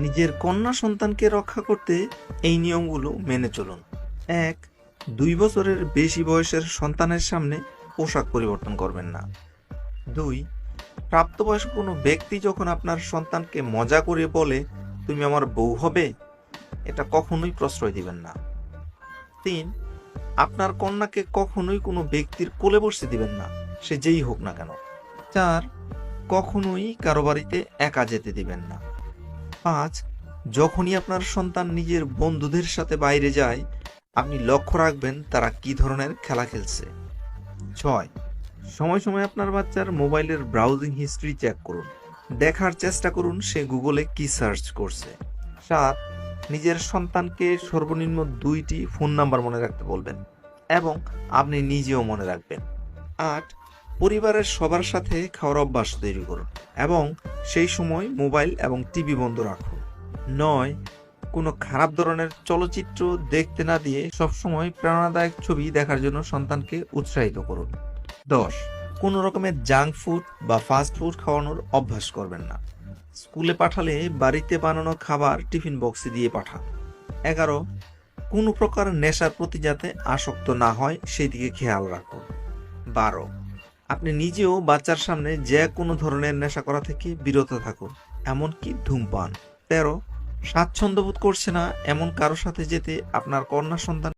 নিজের কন্যা সন্তানকে রক্ষা করতে এই নিয়মগুলো মেনে চলুন। এক, দুই বছরের বেশি বয়সের সন্তানের সামনে পোশাক পরিবর্তন করবেন না। দুই, প্রাপ্তবয়স্ক কোনো ব্যক্তি যখন আপনার সন্তানকে মজা করে বলে, তুমি আমার বউ হবে? এটা কখনোই প্রশ্রয় দিবেন না। তিন, আপনার কন্যাকে কখনোই কোনো ব্যক্তির কোলে বসতে দিবেন না, সে যেই হোক না কেন। চার, কখনোই কারও বাড়িতে একা যেতে দিবেন না। পাঁচ, যখনই আপনার সন্তান নিজের বন্ধুদের সাথে বাইরে যায়, আপনি লক্ষ্য রাখবেন তারা কি ধরনের খেলা খেলছে। ছয়, সময় সময় আপনার বাচ্চার মোবাইলের ব্রাউজিং হিস্ট্রি চেক করুন। দেখার চেষ্টা করুন সে গুগলে কি সার্চ করছে। সাত, নিজের সন্তানকে সর্বনিম্ন দুইটি ফোন নাম্বার মনে রাখতে বলবেন এবং আপনি নিজেও মনে রাখবেন। আট, পরিবারের সবার সাথে খাওয়ার অভ্যাস তৈরি করুন। এবং সেই সময় মোবাইল এবং টিভি বন্ধ রাখুন নয়, কোনো খারাপ ধরনের চলচ্চিত্র দেখতে না দিয়ে সবসময় প্রেরণাদায়ক ছবি দেখার জন্য সন্তানকে উৎসাহিত করুন। দশ, কোনো রকমের জাঙ্ক ফুড বা ফাস্ট ফুড খাওয়ানোর অভ্যাস করবেন না। স্কুলে পাঠালে বাড়িতে বানানো খাবার টিফিন বক্সে দিয়ে পাঠান। এগারো, কোনো প্রকার নেশার প্রতি যাতে আসক্ত না হয় সেই দিকে খেয়াল রাখুন। বারো আপনি নিজেও বাচ্চার সামনে যে কোনো ধরনের নেশা করা থেকে বিরত থাকুন, এমনকি ধূমপান। তেরো, স্বাচ্ছন্দ্য বোধ করছে না এমন কারোর সাথে যেতে আপনার কন্যা সন্তান